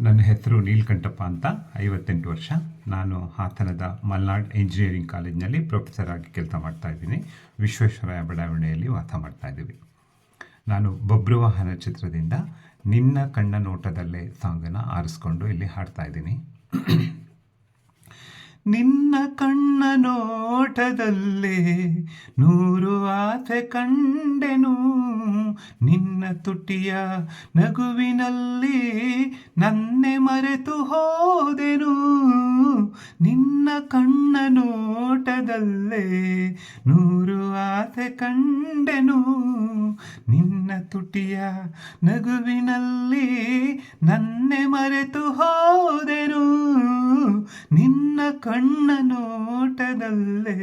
ನನ್ನ ಹೆಸರು ನೀಲ್ಕಂಠಪ್ಪ ಅಂತ, ಐವತ್ತೆಂಟು ವರ್ಷ. ನಾನು ಹಾಸನದ ಮಲ್ನಾಡ್ ಇಂಜಿನಿಯರಿಂಗ್ ಕಾಲೇಜಿನಲ್ಲಿ ಪ್ರೊಫೆಸರ್ ಆಗಿ ಕೆಲಸ ಮಾಡ್ತಾ ಇದ್ದೀನಿ. ವಿಶ್ವೇಶ್ವರಯ್ಯ ಬಡಾವಣೆಯಲ್ಲಿ ವಾಸ ಮಾಡ್ತಾ ಇದ್ದೀವಿ. ನಾನು ಬಬ್ರುವಾಹನ ಚಿತ್ರದಿಂದ ನಿನ್ನ ಕಣ್ಣ ನೋಟದಲ್ಲೇ ಸಾಂಗನ್ನು ಆರಿಸ್ಕೊಂಡು ಇಲ್ಲಿ ಹಾಡ್ತಾ ಇದ್ದೀನಿ. ನಿನ್ನ ಕಣ್ಣ ನೋಟದಲ್ಲೇ ನೂರು ಆಸೆ ಕಂಡೆನು, ನಿನ್ನ ತುಟಿಯ ನಗುವಿನಲ್ಲಿ ನನ್ನೆ ಮರೆತು ಹೋದೆನು. ನಿನ್ನ ಕಣ್ಣ ನೋಟದಲ್ಲೇ ನೂರು ಆಸೆ ಕಂಡೆನು. ನಿನ್ನ ತುಟಿಯ ನಗುವಿನಲ್ಲಿ ನನ್ನೆ ಮರೆತು ಹೋದೆನು. ನಿನ್ನ ಕಣ್ಣ ನೋಟದಲ್ಲೇ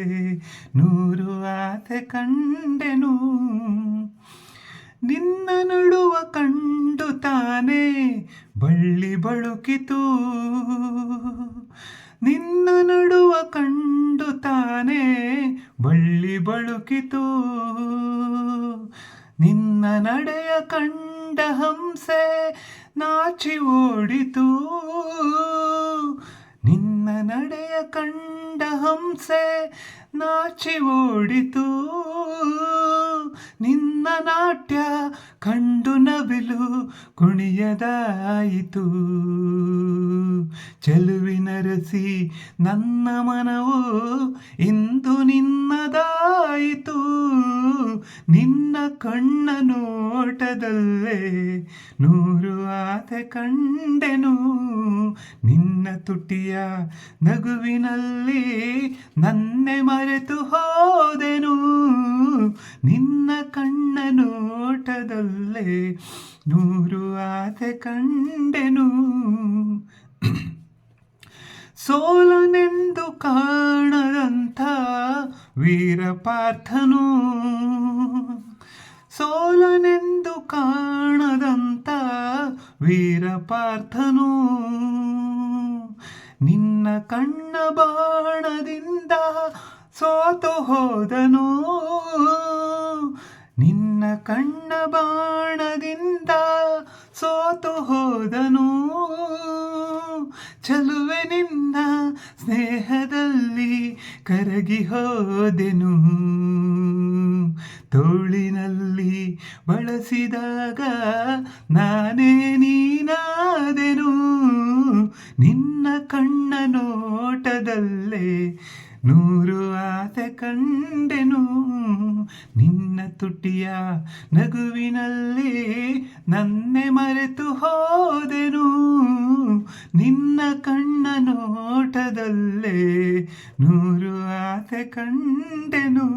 ನೂರು ಆಸೆ ಕಂಡೆನು. ನಿನ್ನ ನಡುವ ಕಂಡು ತಾನೇ ಬಳ್ಳಿ ಬಳುಕಿತು. ನಿನ್ನ ನಡುವ ಕಂಡು ತಾನೇ ಬಳ್ಳಿ ಬಳುಕಿತು. ನಿನ್ನ ನಡೆಯ ಕಂಡ ಹಂಸೆ ನಾಚಿ ಓಡಿತು. ನಿನ್ನ ನಡೆಯ ಕಂಡ ಹಂಸೆ ನಾಚಿ ಓಡಿತು. ನಾಟ್ಯ ಕಂಡು ನವಿಲು ಕುಣಿಯದಾಯಿತು. ಚೆಲುವಿನರಸಿ ನನ್ನ ಮನವು ಇಂದು ನಿನ್ನದಾಯಿತು. ನಿನ್ನ ಕಣ್ಣ ನೋಟದಲ್ಲೇ ನೂರು ಆದ ಕಂಡೆನು. ನಿನ್ನ ತುಟಿಯ ನಗುವಿನಲ್ಲಿ ನನ್ನೆ ಮರೆತು ಹೋದೆನು ನಿನ್ನ ಕಣ್ಣ ನೋಟದಲ್ಲೇ ನೂರು ಆಸೆ ಕಂಡೆನು. ಸೋಲನೆಂದು ಕಾಣದಂಥ ವೀರಪಾರ್ಥನು. ಸೋಲನೆಂದು ಕಾಣದಂಥ ವೀರಪಾರ್ಥನು. ನಿನ್ನ ಕಣ್ಣ ಬಾಣದಿಂದ ಸೋತು ಹೋದನು. ಕಣ್ಣ ಬಾಣದಿಂದ ಸೋತು ಹೋದನು. ಚಲುವೆ ಸ್ನೇಹದಲ್ಲಿ ಕರಗಿ ಹೋದೆನು. ತೋಳಿನಲ್ಲಿ ಬಳಸಿದಾಗ ನಾನೇ ನೀನಾದೆನು. ನಿನ್ನ ಕಣ್ಣ ನೋಟದಲ್ಲೇ ನೂರು ಆಸೆ ಕಂಡೆನು. ತುಟಿಯ ನಗುವಿನಲ್ಲಿ ನನ್ನೆ ಮರೆತು ಹೋದೆನು. ನಿನ್ನ ಕಣ್ಣ ನೋಟದಲ್ಲೇ ನೂರು ಆತೆ ಕಂಡೆನು.